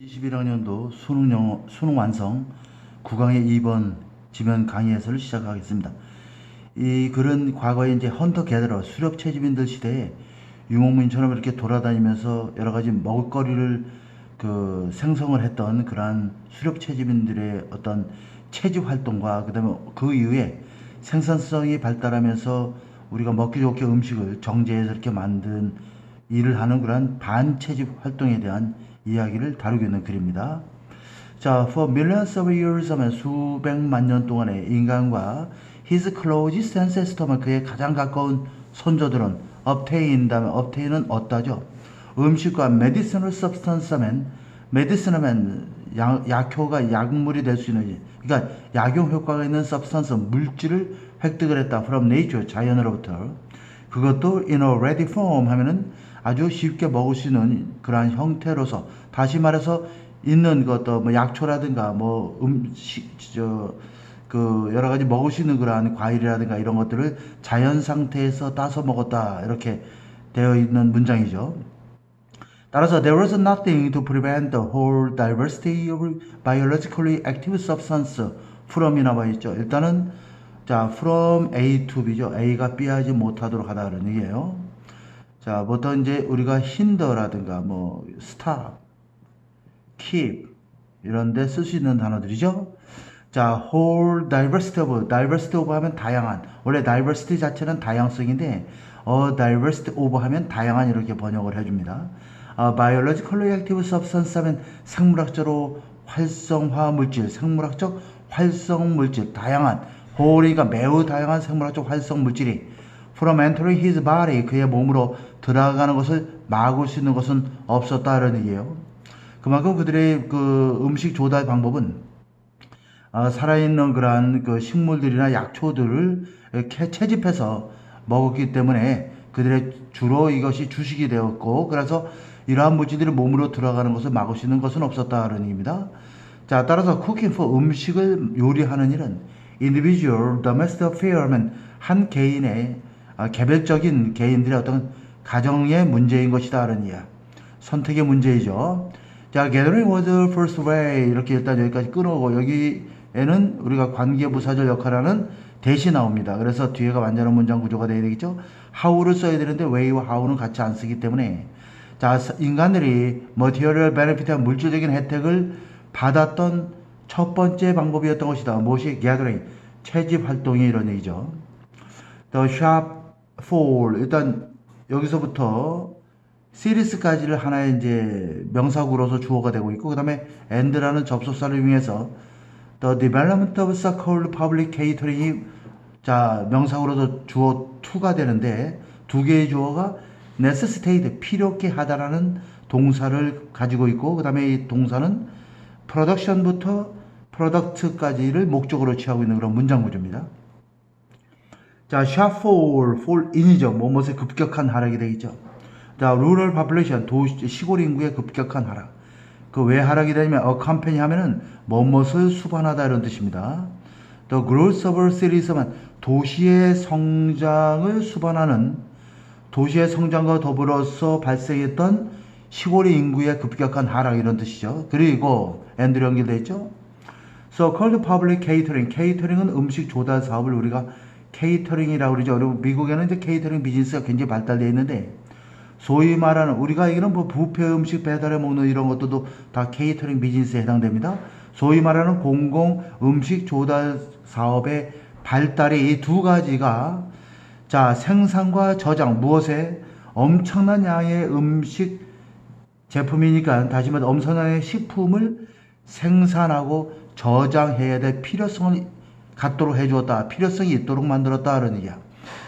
21학년도 수능 영어 수능 완성 9강의 2번 지면 강의 해설을 시작하겠습니다. 이 글은 과거에 이제 헌터 게더러 수렵 채집인들 시대에 유목민처럼 이렇게 돌아다니면서 여러 가지 먹을거리를 그 생성을 했던 그러한 수렵 채집인들의 어떤 채집 활동과 그다음에 그 이후에 생산성이 발달하면서 우리가 먹기 좋게 음식을 정제해서 이렇게 만든 일을 하는 그러한 반채집 활동에 대한 이야기를 다루고 있는 글입니다. 자, for millions of years 하면 수백만 년 동안의 인간과 his closest ancestor만 그의 가장 가까운 손조들은 obtain 다음에 obtain은 얻다죠. 음식과 medicinal substance 하면 medicine 하면 약, 약효가 약물이 될 수 있는 그러니까 약용 효과가 있는 substance 물질을 획득을 했다 from nature 자연으로부터 그것도 in a ready form 하면은 아주 쉽게 먹을 수 있는 그러한 형태로서 다시 말해서 있는 것도 뭐 약초라든가 뭐 음식 저 그 여러 가지 먹을 수 있는 그러한 과일이라든가 이런 것들을 자연 상태에서 따서 먹었다 이렇게 되어 있는 문장이죠. 따라서 there was nothing to prevent the whole diversity of biologically active substance from이 나와 있죠. 일단은 자 from A to B죠. A가 B 하지 못하도록 하다는 얘기예요. 자 보통 이제 우리가 hinder라든가 뭐 stop, keep 이런 데 쓸 수 있는 단어들이죠. 자, whole diversity of, diversity of 하면 다양한. 원래 diversity 자체는 다양성인데, 어, diversity of 하면 다양한 이렇게 번역을 해 줍니다. 아, biologically active substance 하면 생물학적으로 활성화 물질, 생물학적 활성 물질, 다양한. whole이가 매우 다양한 생물학적 활성 물질이 from entering his body, 그의 몸으로 들어가는 것을 막을 수 있는 것은 없었다는 얘기예요. 그만큼 그들의 그 음식 조달 방법은 어, 살아있는 그러한 그 식물들이나 약초들을 이렇게 채집해서 먹었기 때문에 그들의 주로 이것이 주식이 되었고 그래서 이러한 물질들이 몸으로 들어가는 것을 막을 수 있는 것은 없었다는 얘기입니다. 자 따라서 cooking for 음식을 요리하는 일은 individual domestic 하면 한 개인의 아, 개별적인 개인들의 어떤 가정의 문제인 것이다 라는 이야. 선택의 문제이죠. 자, gathering the first way 이렇게 일단 여기까지 끊어오고 여기에는 우리가 관계부사절 역할하는 대시 나옵니다. 그래서 뒤에가 완전한 문장 구조가 되어야 되겠죠. how를 써야 되는데 way와 how는 같이 안 쓰기 때문에 자, 인간들이 material benefit한 물질적인 혜택을 받았던 첫 번째 방법이었던 것이다. 무엇이 gathering 채집 활동이 이런 얘기죠. The shop for 일단 여기서부터 시리스까지를 하나의 이제 명사구로서 주어가 되고 있고 그 다음에 and라는 접속사를 이용해서 the development of so-called public catering이 자 명사구로서 주어 2가 되는데 두 개의 주어가 necessitate 필요케 하다라는 동사를 가지고 있고 그 다음에 이 동사는 production부터 product까지를 목적으로 취하고 있는 그런 문장 구조입니다. 자, for, for in이죠. 뭐뭇의 급격한 하락이 되겠죠. 자, rural population, 도시, 시골 인구의 급격한 하락. 그 왜 하락이 되냐면, accompany 하면은 뭐뭇을 수반하다 이런 뜻입니다. The growth of cities 하면 도시의 성장을 수반하는 도시의 성장과 더불어서 발생했던 시골의 인구의 급격한 하락 이런 뜻이죠. 그리고 and로 연결되어 있죠. So called public catering. catering은 음식 조달 사업을 우리가 케이터링이라고 그러죠. 그리고 미국에는 이제 케이터링 비즈니스가 굉장히 발달되어 있는데 소위 말하는 우리가 알기는 뭐 부페 음식 배달해 먹는 이런 것들도 다 케이터링 비즈니스에 해당됩니다. 소위 말하는 공공 음식 조달 사업의 발달이 이두 가지가 자 생산과 저장 무엇에 엄청난 양의 음식 제품이니까 다시 말해 양의 식품을 생산하고 저장해야 될 필요성을 갖도록 해주었다. 필요성이 있도록 만들었다. 그런 얘기야.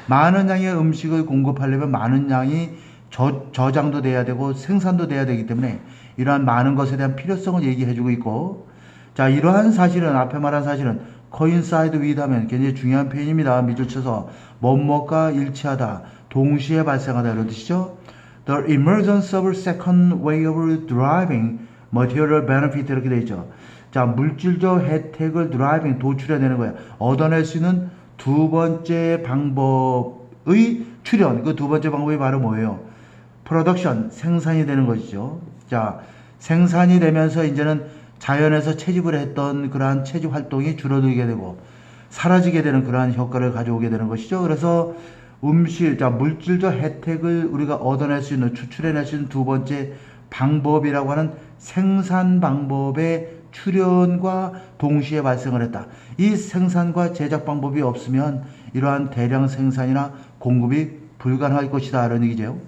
많은 양의 음식을 공급하려면 많은 양이 저, 저장도 돼야 되고 생산도 돼야 되기 때문에 이러한 많은 것에 대한 필요성을 얘기해주고 있고 자 이러한 사실은 앞에 말한 사실은 coincide with 하면 굉장히 중요한 표현입니다. 밑줄 쳐서 뭐뭐가 일치하다 동시에 발생하다 이런 뜻이죠. The emergence of second way of deriving material benefit 이렇게 되어 있죠. 자, 물질적 혜택을 드라이빙 도출해내는 거야. 얻어낼 수 있는 두 번째 방법의 출현. 그 두 번째 방법이 바로 뭐예요? 프로덕션, 생산이 되는 것이죠. 자, 생산이 되면서 이제는 자연에서 채집을 했던 그러한 채집 활동이 줄어들게 되고 사라지게 되는 그러한 효과를 가져오게 되는 것이죠. 그래서 음식, 자, 물질적 혜택을 우리가 얻어낼 수 있는, 추출해낼 수 있는 두 번째 방법이라고 하는 생산 방법의 출현과 동시에 발생을 했다. 이 생산과 제작 방법이 없으면 이러한 대량 생산이나 공급이 불가능할 것이다. 이런 얘기죠.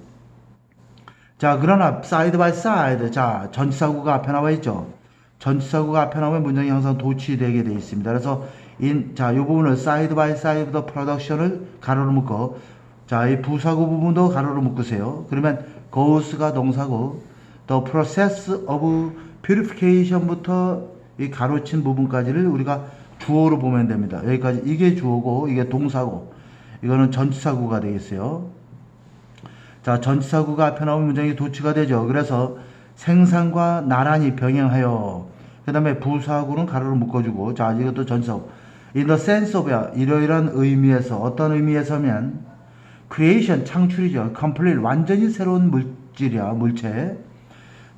자, 그러나 사이드 바이 사이드. 자, 전치사구가 앞에 나와 있죠. 전치사구가 앞에 나오면 문장이 항상 도치되게 되어 있습니다. 그래서 인, 자, 이 부분을 사이드 바이 사이드 더 프로덕션을 가로로 묶어. 자, 이 부사구 부분도 가로로 묶으세요. 그러면 goes가 동사고 the process of purification부터 이 가로친 부분까지를 우리가 주어로 보면 됩니다. 여기까지 이게 주어고 이게 동사고 이거는 전치사구가 되겠어요. 자, 전치사구가 앞에 나오면 문장이 도치가 되죠. 그래서 생산과 나란히 병행하여 그 다음에 부사구는 가로로 묶어주고 자, 이것도 전치사구 in the sense of 이러이러한 의미에서 어떤 의미에서면 creation 창출이죠. complete 완전히 새로운 물질이야 물체.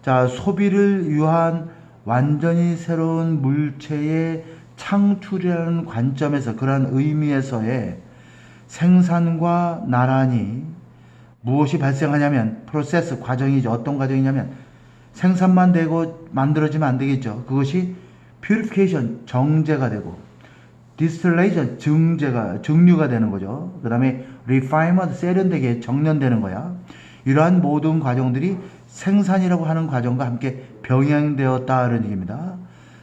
자 소비를 위한 완전히 새로운 물체의 창출이라는 관점에서 그러한 의미에서의 생산과 나란히 무엇이 발생하냐면 프로세스 과정이죠. 어떤 과정이냐면 생산만 되고 만들어지면 안 되겠죠. 그것이 purification 정제가 되고 distillation 증제가 증류가 되는 거죠. 그 다음에 refinement 세련되게 정련되는 거야. 이러한 모든 과정들이 생산이라고 하는 과정과 함께 병행되었다는 얘기입니다.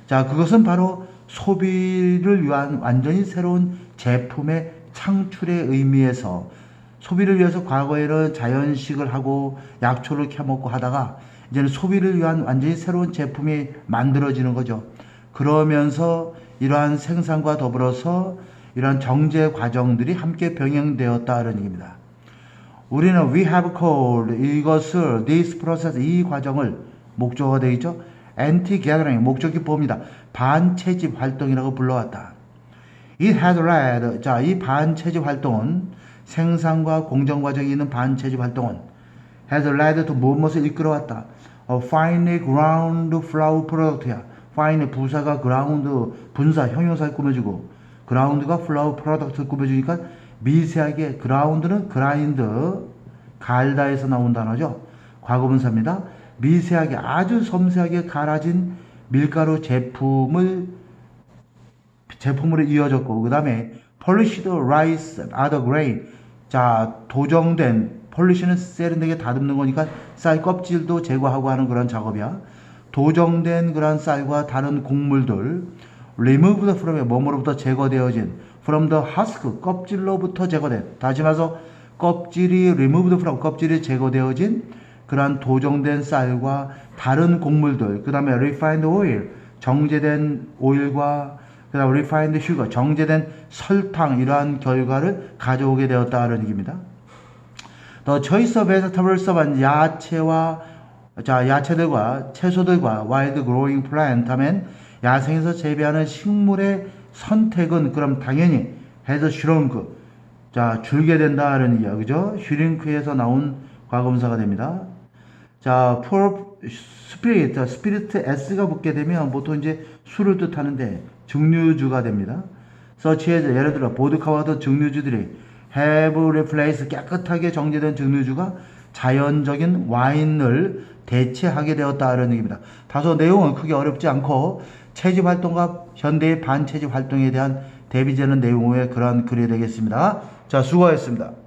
자, 그것은 바로 소비를 위한 완전히 새로운 제품의 창출의 의미에서 소비를 위해서 과거에는 자연식을 하고 약초를 캐먹고 하다가 이제는 소비를 위한 완전히 새로운 제품이 만들어지는 거죠. 그러면서 이러한 생산과 더불어서 이러한 정제 과정들이 함께 병행되었다는 얘기입니다. 우리는 we have called 이것을 this process 이 과정을 목적어가 되어 있죠. anti gathering 목적 기법입니다. 반채집 활동이라고 불러왔다. It has led 자 이 반채집 활동은 생산과 공정 과정이 있는 반채집 활동은 has led to 무엇을 이끌어왔다. A finely ground flour product야. fine 부사가 ground 분사 형용사를 꾸며주고 ground가 flour product를 꾸며주니까 미세하게 ground는 grind 갈다에서 나온 단어죠. 과거분사입니다. 미세하게 아주 섬세하게 갈아진 밀가루 제품을 제품으로 이어졌고 그 다음에 polished rice other grain 자 도정된 폴리시는 세련되게 다듬는 거니까 쌀 껍질도 제거하고 하는 그런 작업이야. 도정된 그런 쌀과 다른 곡물들 removed from의 몸으로부터 제거되어진 from the husk 껍질로부터 제거된 다시 말해서 껍질이 removed from 껍질이 제거되어진 그러한 도정된 쌀과 다른 곡물들 그 다음에 refined oil 정제된 오일과 그 다음 refined sugar 정제된 설탕 이러한 결과를 가져오게 되었다는 얘기입니다. The choice of vegetables 한 야채와 자 야채들과 채소들과 wild growing plant 하면 야생에서 재배하는 식물의 선택은 그럼 당연히 has shrunk 자 줄게 된다는 그죠? 슈링크에서 나온 과거분사가 됩니다. 자, for spirit, spirit s가 붙게 되면 보통 이제 술을 뜻하는데 증류주가 됩니다. such as 예를 들어 보드카와 더 증류주들이 have replaced 깨끗하게 정제된 증류주가 자연적인 와인을 대체하게 되었다는 얘기입니다. 다소 내용은 크게 어렵지 않고 채집 활동과 현대의 반채집 활동에 대한 대비되는 내용의 그러한 글이 되겠습니다. 자, 수고하셨습니다.